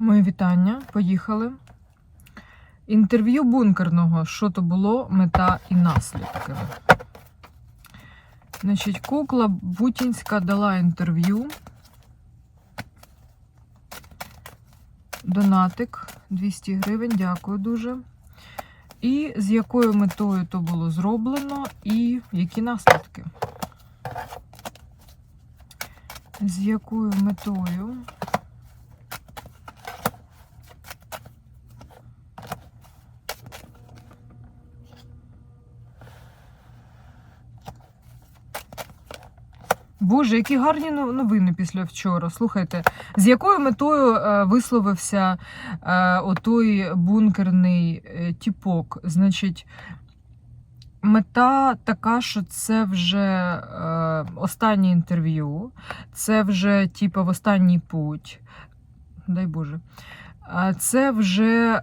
Мої вітання. Поїхали. Інтерв'ю бункерного. Що то було, мета і наслідки. Значить, кукла Бутінська дала інтерв'ю. Донатик 200 гривень, дякую дуже. І з якою метою то було зроблено, і які наслідки. З якою метою Боже, які гарні новини після вчора. Слухайте, з якою метою е, висловився е, отой бункерний е, тіпок? Значить, мета така, що це вже е, останнє інтерв'ю, це вже типу, в останній путь. Дай Боже. Це вже е,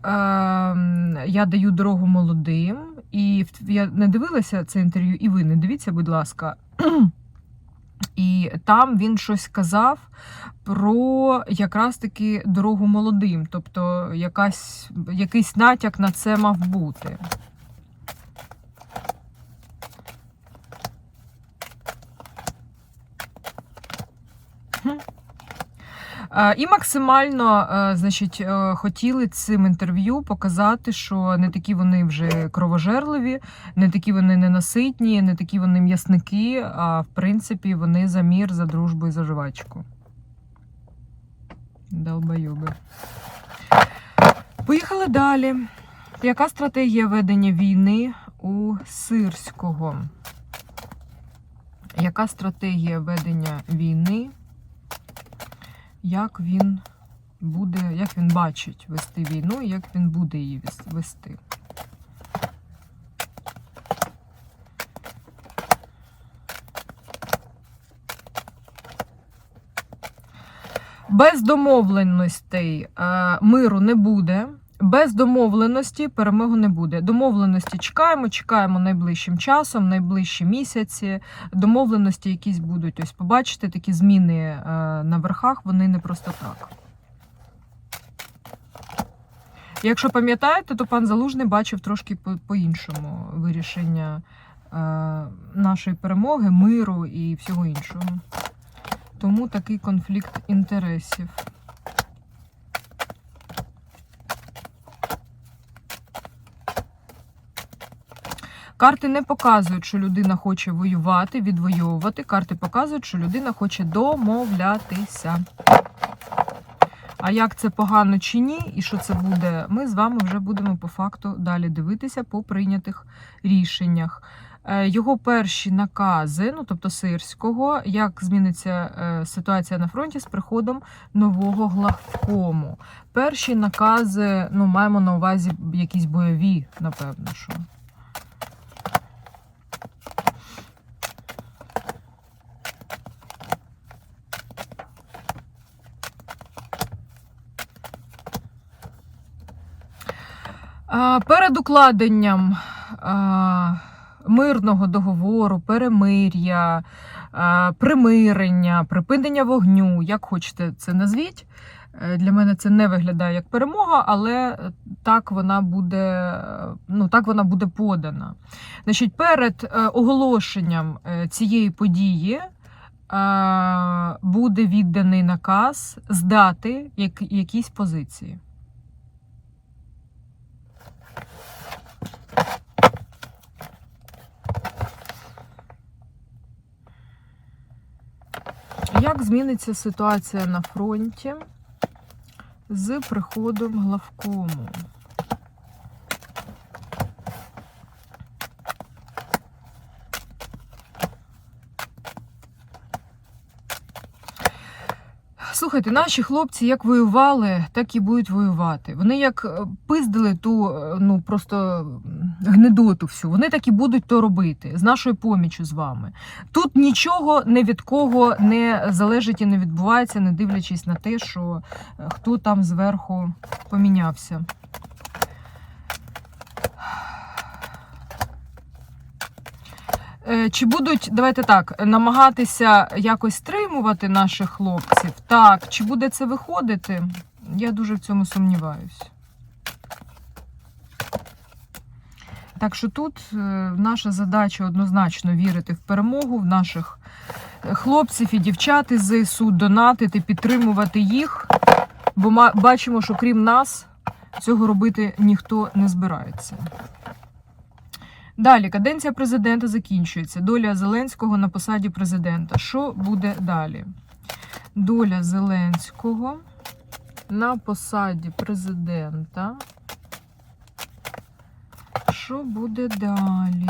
я даю дорогу молодим, і я не дивилася це інтерв'ю, і ви не дивіться, будь ласка. І там він щось сказав про якраз таки дорогу молодим, тобто якась, якийсь натяк на це мав бути. І максимально е, значить, е, хотіли цим інтерв'ю показати, що не такі вони вже кровожерливі, не такі вони ненаситні, не такі вони м'ясники, а в принципі вони за мір, за дружбу і за жвачку. Долбойоби. Поїхали далі. Яка стратегія ведення війни у Сирського? Яка стратегія ведення війни? Як він буде, як він бачить вести війну, і як він буде її вес- вести? Без домовленостей е, миру не буде. Без домовленості перемоги не буде. Домовленості чекаємо, чекаємо найближчим часом, найближчі місяці. Домовленості якісь будуть. Ось побачите, такі зміни е, на верхах, вони не просто так. Якщо пам'ятаєте, то пан Залужний бачив трошки по- по-іншому вирішення е, нашої перемоги, миру і всього іншого. Тому такий конфлікт інтересів. Карти не показують, що людина хоче воювати, відвоювати. Карти показують, що людина хоче домовлятися. А як це погано чи ні, і що це буде, ми з вами вже будемо по факту далі дивитися по прийнятих рішеннях. Е, Його перші накази, ну тобто сирського, як зміниться е, ситуація на фронті з приходом нового главкому. Перші накази, ну, маємо на увазі якісь бойові, напевно, що. Перед укладенням мирного договору, перемир'я, примирення, припинення вогню, як хочете це назвіть. Е, Для мене це не виглядає як перемога, але так вона буде, ну, так вона буде подана. Значить, перед е, оголошенням е, цієї події буде відданий наказ здати якісь позиції. Як зміниться ситуація на фронті з приходом главкому? Слухайте, наші хлопці як воювали, так і будуть воювати. Вони як е, пиздили ту е, ну просто гнидоту всю, вони так і будуть то робити з нашою помічю з вами. Тут нічого не від кого не залежить і не відбувається, не дивлячись на те, що е, хто там зверху помінявся. Е, Чи будуть, давайте так, намагатися якось стримувати наших хлопців? Так. Чи буде це виходити? Я дуже в цьому сумніваюсь. Так що тут е, наша задача однозначно вірити в перемогу, в наших е, хлопців і дівчат із ЗСУ, донатити, підтримувати їх, бо бачимо, що крім нас цього робити ніхто не збирається. Далі, каденція президента закінчується. Доля Зеленського на посаді президента. Що буде далі? Доля Зеленського на посаді президента. Що буде далі?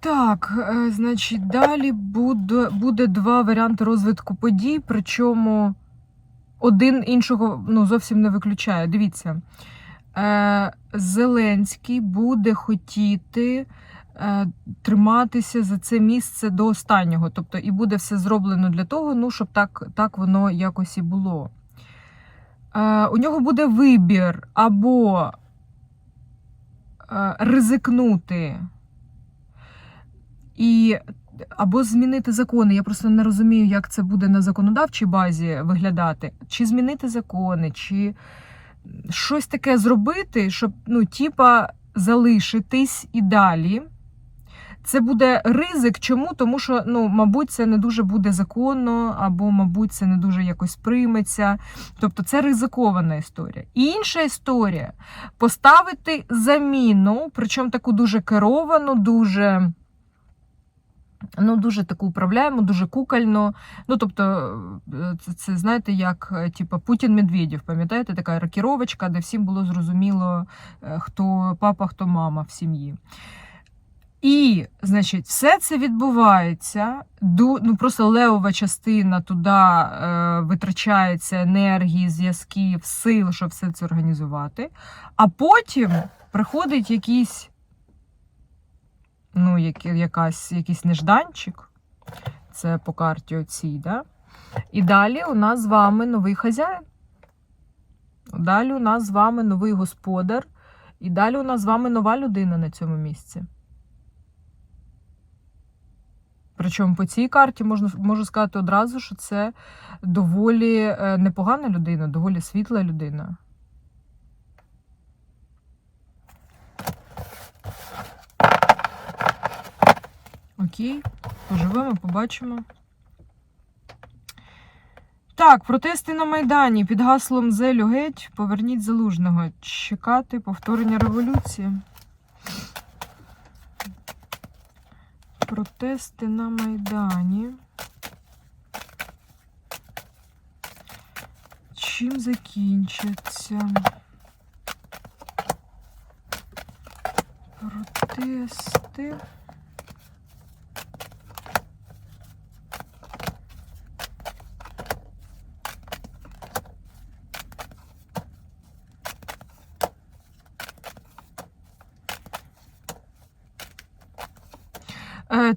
Так, е, значить, далі буде, буде два варіанти розвитку подій, причому один іншого ну, зовсім не виключає. Дивіться, е, Зеленський буде хотіти е, триматися за це місце до останнього. Тобто, і буде все зроблено для того, ну, щоб так, так воно якось і було. Е, у нього буде вибір або е, ризикнути. І або змінити закони. Я просто не розумію, як це буде на законодавчій базі виглядати. Чи змінити закони, чи щось таке зробити, щоб ну, типа, залишитись і далі. Це буде ризик. Чому? Тому що, ну, мабуть, це не дуже буде законно, або, мабуть, це не дуже якось прийметься. Тобто це ризикована історія. Інша історія поставити заміну, причому таку дуже керовану, дуже. Ну, дуже таку управляємо, дуже кукольно. Ну, тобто, е, це, це знаєте, як е, типу, Путін Медведєв, пам'ятаєте, така рокіровочка, де всім було зрозуміло, е, хто папа, хто мама в сім'ї. І, значить, все це відбувається. Ну, просто левова частина туди е, витрачається енергії, зв'язків, сил, щоб все це організувати. А потім приходить якийсь ну, як, якась, якийсь нежданчик. Це по карті оцій, да? І далі у нас з вами новий хазяїн. Далі у нас з вами новий господар. І далі у нас з вами нова людина на цьому місці. Причому по цій карті можна, можу сказати одразу, що це доволі е, непогана людина, доволі світла людина. Окей, поживемо, побачимо. Так, протести на Майдані під гаслом Зелю геть, поверніть залужного. Чекати повторення революції. Протести на Майдані. Чим закінчаться? Протести.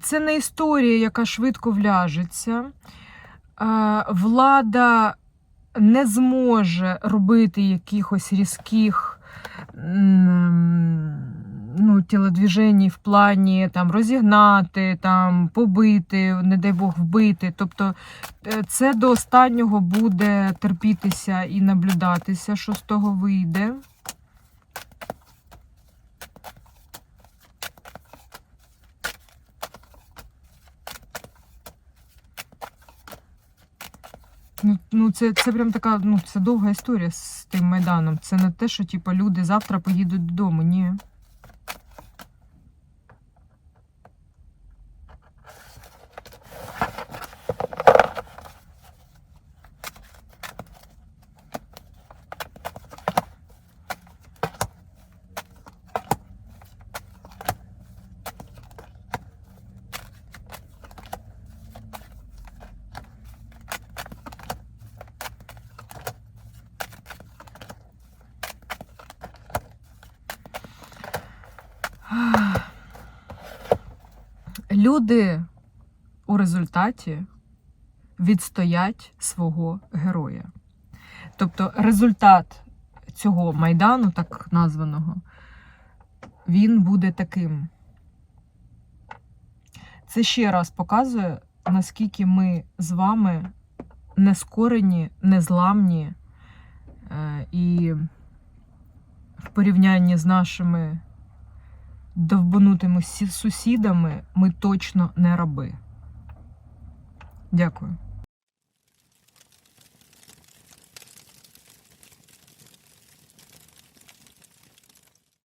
Це не історія, яка швидко вляжеться. Е, Влада не зможе робити якихось різких ну, тілодвіжень в плані там, розігнати, там, побити, не дай Бог вбити. Тобто е, це до останнього буде терпітися і наблюдатися, що з того вийде. Ну, ну це, це прям така, ну, це довга історія з тим Майданом. Це не те, що типу, люди завтра поїдуть додому. Ні. Люди у результаті відстоять свого героя. Тобто результат цього майдану, так названого, він буде таким. Це ще раз показує, наскільки ми з вами нескорені, незламні е, і в порівнянні з нашими довбанутими сі- сусідами ми точно не раби. Дякую.